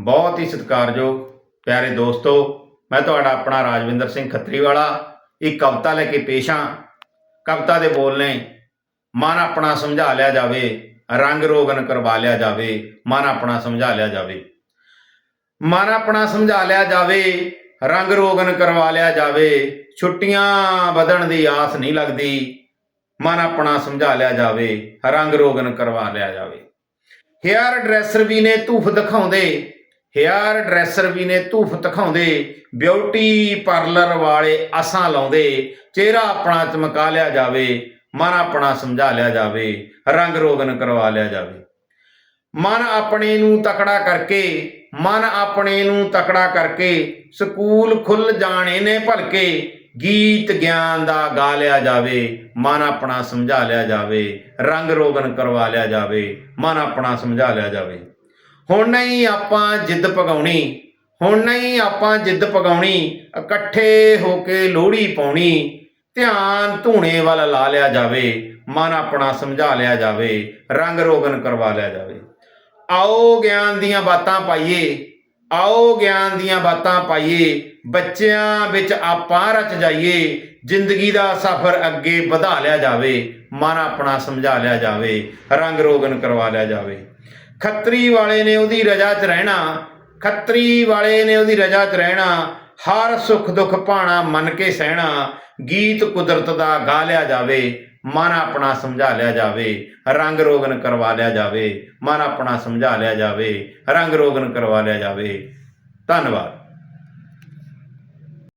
ਬਹੁਤ ਹੀ ਸਤਿਕਾਰਯੋਗ ਪਿਆਰੇ ਦੋਸਤੋ, ਮੈਂ ਤੁਹਾਡਾ ਆਪਣਾ ਰਾਜਵਿੰਦਰ ਸਿੰਘ ਖੱਤਰੀਵਾਲਾ, ਇੱਕ ਕਵਿਤਾ ਲੈ ਕੇ ਪੇਸ਼ ਹਾਂ। ਕਵਿਤਾ ਦੇ ਬੋਲ ਨੇ, ਮਨ ਆਪਣਾ ਸਮਝਾ ਲਿਆ ਜਾਵੇ, ਰੰਗ ਰੋਗਨ ਕਰਵਾ ਲਿਆ ਜਾਵੇ, ਮਨ ਆਪਣਾ ਸਮਝਾ ਲਿਆ ਜਾਵੇ। ਮਨ ਆਪਣਾ ਸਮਝਾ ਲਿਆ ਜਾਵੇ, ਰੰਗ ਰੋਗਨ ਕਰਵਾ ਲਿਆ ਜਾਵੇ, ਛੁੱਟੀਆਂ ਵਧਣ ਦੀ ਆਸ ਨਹੀਂ ਲੱਗਦੀ, ਮਨ ਆਪਣਾ ਸਮਝਾ ਲਿਆ ਜਾਵੇ, ਰੰਗ ਰੋਗਨ ਕਰਵਾ ਲਿਆ ਜਾਵੇ। ਹੇਅਰ ਡਰੈਸਰ ਵੀ ਨੇ ਧੂਫ ਦਿਖਾਉਂਦੇ ਹੇਅਰ ਡਰੈਸਰ ਵੀ ਨੇ ਧੂਫ ਦਿਖਾਉਂਦੇ, ਬਿਊਟੀ ਪਾਰਲਰ ਵਾਲੇ ਅਸਾਂ ਲਾਉਂਦੇ, ਚਿਹਰਾ ਆਪਣਾ ਚਮਕਾ ਲਿਆ ਜਾਵੇ, ਮਨ ਆਪਣਾ ਸਮਝਾ ਲਿਆ ਜਾਵੇ, ਰੰਗ ਰੋਗਨ ਕਰਵਾ ਲਿਆ ਜਾਵੇ। ਮਨ ਆਪਣੇ ਨੂੰ ਤਕੜਾ ਕਰਕੇ, ਮਨ ਆਪਣੇ ਨੂੰ ਤਕੜਾ ਕਰਕੇ, ਸਕੂਲ ਖੁੱਲ ਜਾਣੇ ਨੇ ਭਲਕੇ, ਗੀਤ ਗਿਆਨ ਦਾ ਗਾ ਲਿਆ ਜਾਵੇ, ਮਨ ਆਪਣਾ ਸਮਝਾ ਲਿਆ ਜਾਵੇ, ਰੰਗ ਰੋਗਨ ਕਰਵਾ ਲਿਆ ਜਾਵੇ, ਮਨ ਆਪਣਾ ਸਮਝਾ ਲਿਆ ਜਾਵੇ। ਹੁਣ ਨਹੀਂ ਆਪਾਂ ਜਿੱਦ ਪਗਾਉਣੀ ਹੁਣ ਨਹੀਂ ਆਪਾਂ ਜਿੱਦ ਪਗਾਉਣੀ ਇਕੱਠੇ ਹੋ ਕੇ ਲੋਹੜੀ ਪਾਉਣੀ, ਧਿਆਨ ਧੂਣੇ ਵੱਲ ਲਾ ਲਿਆ ਜਾਵੇ, ਮਨ ਆਪਣਾ ਸਮਝਾ ਲਿਆ ਜਾਵੇ, ਰੰਗ ਰੋਗਨ ਕਰਵਾ ਲਿਆ ਜਾਵੇ। ਆਓ ਗਿਆਨ ਦੀਆਂ ਬਾਤਾਂ ਪਾਈਏ, ਆਓ ਗਿਆਨ ਦੀਆਂ ਬਾਤਾਂ ਪਾਈਏ, ਬੱਚਿਆਂ ਵਿੱਚ ਆਪਾਂ ਰਚ ਜਾਈਏ, ਜ਼ਿੰਦਗੀ ਦਾ ਸਫ਼ਰ ਅੱਗੇ ਵਧਾ ਲਿਆ ਜਾਵੇ, ਮਨ ਆਪਣਾ ਸਮਝਾ ਲਿਆ ਜਾਵੇ, ਰੰਗ ਰੋਗਨ ਕਰਵਾ ਲਿਆ ਜਾਵੇ। ਖੱਤਰੀ ਵਾਲੇ ਨੇ ਉਹਦੀ ਰਜਾ 'ਚ ਰਹਿਣਾ, ਖੱਤਰੀ ਵਾਲੇ ਨੇ ਉਹਦੀ ਰਜਾ 'ਚ ਰਹਿਣਾ, ਹਰ ਸੁੱਖ ਦੁੱਖ ਭਾਣਾ ਮੰਨ ਕੇ ਸਹਿਣਾ, ਗੀਤ ਕੁਦਰਤ ਦਾ ਗਾ ਲਿਆ ਜਾਵੇ, ਮਨ ਆਪਣਾ ਸਮਝਾ ਲਿਆ ਜਾਵੇ, ਰੰਗ ਰੋਗਨ ਕਰਵਾ ਲਿਆ ਜਾਵੇ, ਮਨ ਆਪਣਾ ਸਮਝਾ ਲਿਆ ਜਾਵੇ, ਰੰਗ ਰੋਗਨ ਕਰਵਾ ਲਿਆ ਜਾਵੇ। ਧੰਨਵਾਦ।